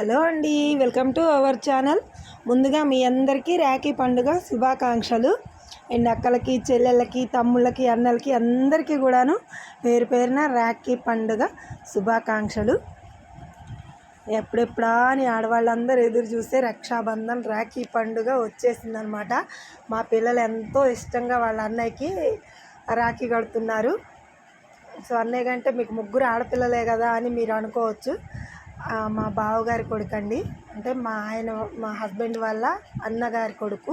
Hello అండి welcome to our channel. ముందుగా మీ అందరికీ రాఖీ పండుగ శుభాకాంక్షలు. అండ్ అక్కలకి చెల్లెళ్ళకి తమ్ముళ్ళకి అన్నలకి అందరికీ కూడాను పేరు పేరున రాఖీ పండుగ శుభాకాంక్షలు. ఎప్పుడెప్పుడా అని ఆడవాళ్ళందరూ ఎదురు చూస్తే రక్షాబంధన్ రాఖీ పండుగ వచ్చేసిందనమాట. మా పిల్లలు ఎంతో ఇష్టంగా వాళ్ళ అన్నయ్యకి రాఖీ కడుతున్నారు. సో అన్నయ్య కంటే మీకు ముగ్గురు ఆడపిల్లలే కదా అని మీరు అనుకోవచ్చు. మా బావగారి కొడుకు అండి అంటే మా ఆయన మా హస్బెండ్ వాళ్ళ అన్నగారి కొడుకు.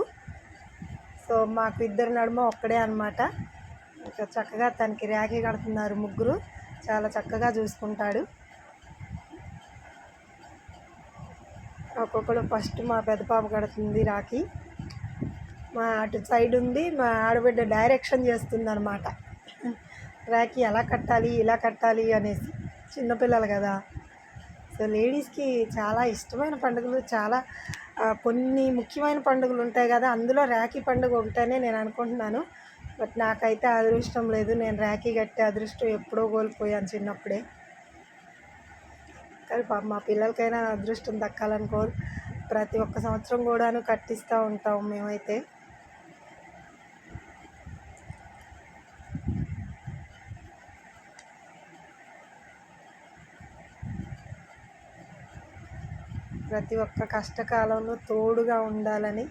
సో మాకు ఇద్దరు నడుమ ఒక్కడే అనమాట ఇంకా చక్కగా తనకి ర్యాఖీ కడుతున్నారు ముగ్గురు. చాలా చక్కగా చూసుకుంటాడు. ఒక్కొక్కడు ఫస్ట్ మా పెద్ద పాప కడుతుంది రాఖీ. మా అటు సైడ్ ఉంది మా ఆడబిడ్డ డైరెక్షన్ చేస్తుంది అనమాట రాఖీ ఎలా కట్టాలి ఇలా కట్టాలి అనేసి. చిన్నపిల్లలు కదా. సో లేడీస్కి చాలా ఇష్టమైన పండుగలు చాలా కొన్ని ముఖ్యమైన పండుగలు ఉంటాయి కదా అందులో రాఖీ పండుగ ఒకటనే నేను అనుకుంటున్నాను. బట్ నాకైతే అదృష్టం లేదు. నేను రాఖీ కట్టే అదృష్టం ఎప్పుడో కోల్పోయాను చిన్నప్పుడే. కానీ మా పిల్లలకైనా అదృష్టం దక్కాలనుకో ప్రతి ఒక్క సంవత్సరం కూడాను కట్టిస్తూ ఉంటాం మేమైతే. ప్రతి ఒక్క కష్టకాలంలో తోడుగా ఉండాలని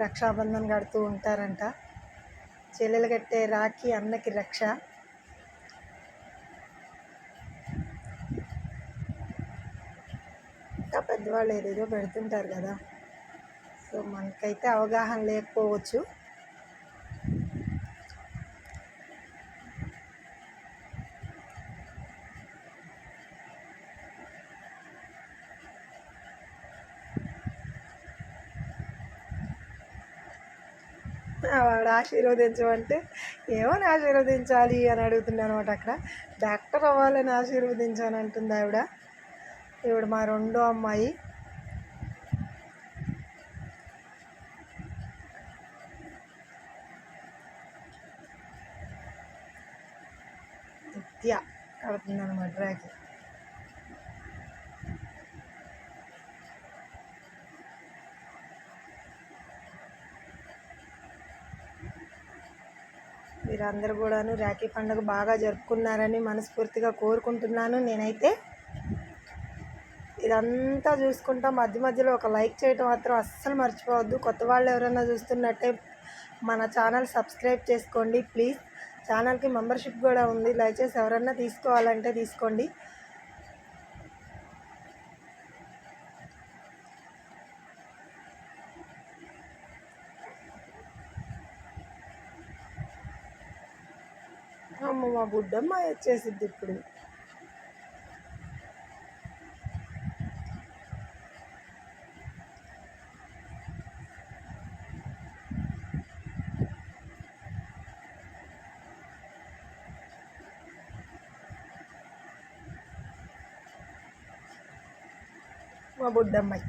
రక్షాబంధన్ కడుతూ ఉంటారంట. చెల్లెలు కట్టే రాఖీ అన్నకి రక్ష. ఇంకా పెద్దవాళ్ళు ఏదేదో పెడుతుంటారు కదా. సో మనకైతే అవగాహన లేకపోవచ్చు. వాడు ఆశీర్వదించమంటే ఏమని ఆశీర్వదించాలి అని అడుగుతున్నాను అనమాట అక్కడ. డాక్టర్ అవ్వాలని ఆశీర్వదించాను అంటుంది ఆవిడ. ఈవిడ మా రెండో అమ్మాయి. నిత్య కడుతుంది అనమాట మీరందరూ కూడాను రాఖీ పండుగ బాగా జరుపుకున్నారని మనస్ఫూర్తిగా కోరుకుంటున్నాను. నేనైతే ఇదంతా చూసుకుంటా మధ్య మధ్యలో ఒక లైక్ చేయటం మాత్రం అస్సలు మర్చిపోవద్దు. కొత్త వాళ్ళు ఎవరైనా చూస్తున్నట్టే మన ఛానల్ సబ్స్క్రైబ్ చేసుకోండి. ప్లీజ్ ఛానల్కి మెంబర్షిప్ కూడా ఉంది. దయచేసి ఎవరన్నా తీసుకోవాలంటే తీసుకోండి. అమ్మ మా గుడ్డమ్మ వచ్చేసిద్ది ఇప్పుడు. మా బుడ్డమ్మాయి.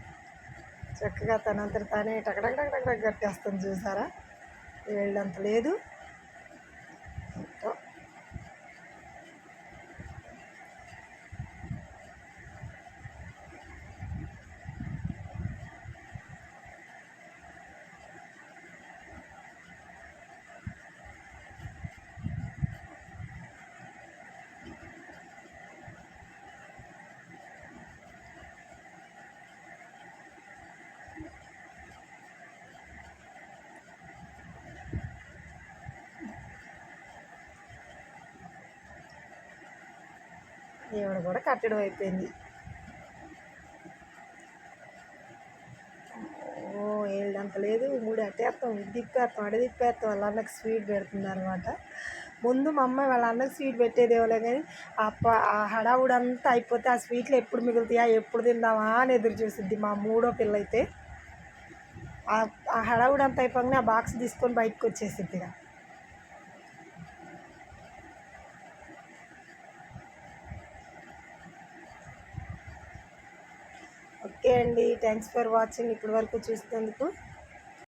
చక్కగా తనంతట తానే టకటక కట్టేస్తుంది చూసారా? వీళ్ళంత లేదు. ఈవిడ కూడా కట్టడం అయిపోయింది. ఓ ఏళ్ళంత లేదు. మూడు అట్టేస్తాం ఇది తిప్పేస్తాం అడి తిప్పేస్తాం. వాళ్ళ అన్నకి స్వీట్ పెడుతుంది అనమాట ముందు మా అమ్మాయి వాళ్ళ అన్నకి స్వీట్ పెట్టేదేవలే కానీ ఆ ప ఆ హడావుడంతా అయిపోతే ఆ స్వీట్లు ఎప్పుడు మిగులుతాయా ఎప్పుడు తిందామా అని ఎదురు చూసిద్ది మా మూడో పిల్ల అయితే ఆ ఆ హడావుడంతా అయిపోగానే ఆ బాక్స్ తీసుకొని బయటకు వచ్చేసిద్ది ఓకే అండి థ్యాంక్స్ ఫర్ వాచింగ్ ఇప్పటి వరకు చూసినందుకు.